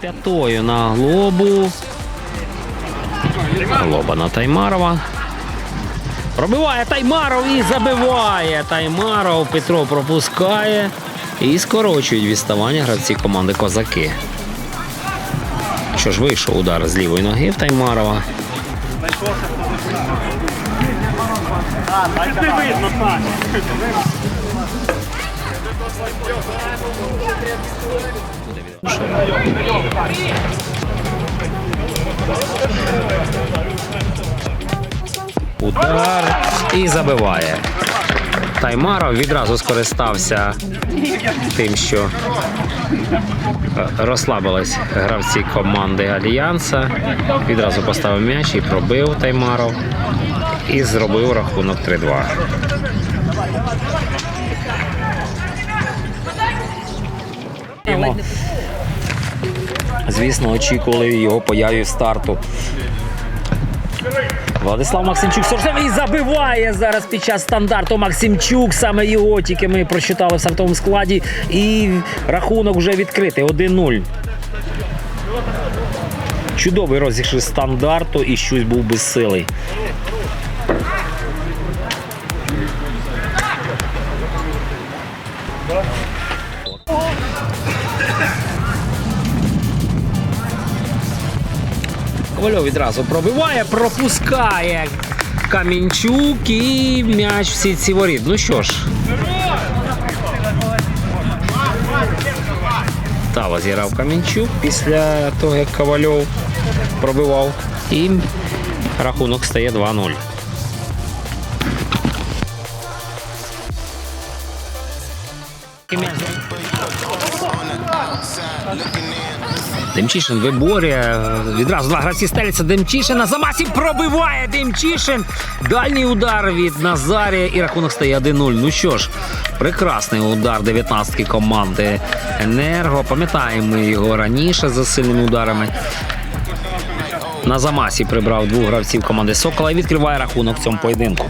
П'ятою на глобу. Глоба на Таймарова. Пробиває Таймаров і забиває. Таймаров Петро пропускає. І скорочують відставання гравці команди Козаки. Що ж вийшов удар з лівої ноги в Таймарова. Удар і забиває. Таймаров відразу скористався тим, що е, розслабились гравці команди Альянса. Відразу поставив м'яч і пробив Таймаров. І зробив рахунок 3-2. Звісно, очікували його появі в старту. Владислав Максимчук Соржевий забиває зараз під час стандарту Максимчук. Саме його тільки ми прочитали в стартовому складі. І рахунок вже відкритий 1-0. Чудовий розіграш стандарту і щось був безсилий. Ковальов відразу пробиває, пропускає Камінчук і м'яч в сітці воріт. Ну що ж. Тава зіграв Камінчук після того, як Ковальов пробивав. І рахунок стає 2-0. Демчишин виборює. Відразу два гравці стеляться. Демчишин на замасі пробиває Демчишин. Дальній удар від Назарія і рахунок стає 1-0. Ну що ж, прекрасний удар 19-ки команди Енерго. Пам'ятаємо його раніше за сильними ударами. На замасі прибрав двох гравців команди Сокола і відкриває рахунок в цьому поєдинку.